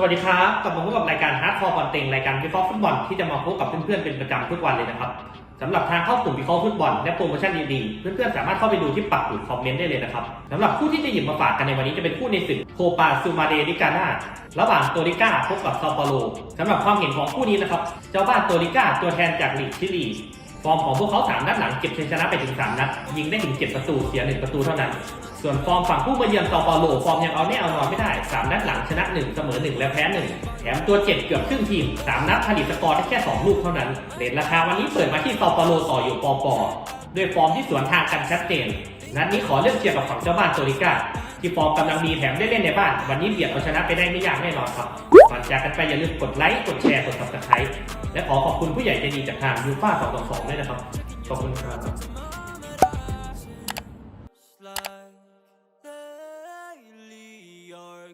สวัสดีครับกลับมาพบกับรายการฮาร์ดคอร์บอลเต็งรายการวิเคราะห์ฟุตบอลที่จะมาพบกับเพื่อนๆเป็นประจำทุกวันเลยนะครับสำหรับทางเข้ากลุ่วิเคราะห์ฟุตบอลและโปรโมชั่นดีๆเพื่อนๆสามารถเข้าไปดูที่ปักหมุดคอมเมนต์ได้เลยนะครับสำหรับคู่ที่จะหยิบมาฝากกันในวันนี้จะเป็นคู่ในศึกโคปาซูมาเดลิกาน่าระหว่างโตริก้าพบกับซาเปาโลสำหรับความเห็นของคู่นี้นะครับเจ้าบ้านโตริก้าตัวแทนจากลีกชิลีฟอร์มของพวกเขาสามนัดหลังเก็บชัยชนะไปถึงสามนัดยิงได้ถึงเจ็ดประตูเสียหนึ่งประตูเท่านั้น ส่วนฟอร์มฝั่งผู้มาเยือนซอปาโลฟอร์มยังเอาแน่เอานอนไม่ได้ 3 นัดหลังชนะ 1 เสมอ 1 และแพ้ 1 แถมตัวเจ็บเกือบครึ่งทีม 3 นัดผลิตสกอร์ได้แค่ 2 ลูกเท่านั้นเรทราคาวันนี้เปิดมาที่ซอปาโลต่ออยู่ปอปอด้วยฟอร์มที่สวนทางกันชัดเจน นัดนี้ขอเลือกเชียร์กับฝั่งเจ้าบ้านโตริก้าที่ฟอร์มกำลังดีแถมได้เล่นในบ้าน วันนี้เบียดเอาชนะไปได้ไม่ยากแน่นอนครับก่อนจากกันไปอย่าลืมกดไลค์กดแชร์กด subscribe และขอขอบคุณผู้ใหญ่ใจดีจากทางยูฟ่า222ด้วยนะครับขอบคุณครับ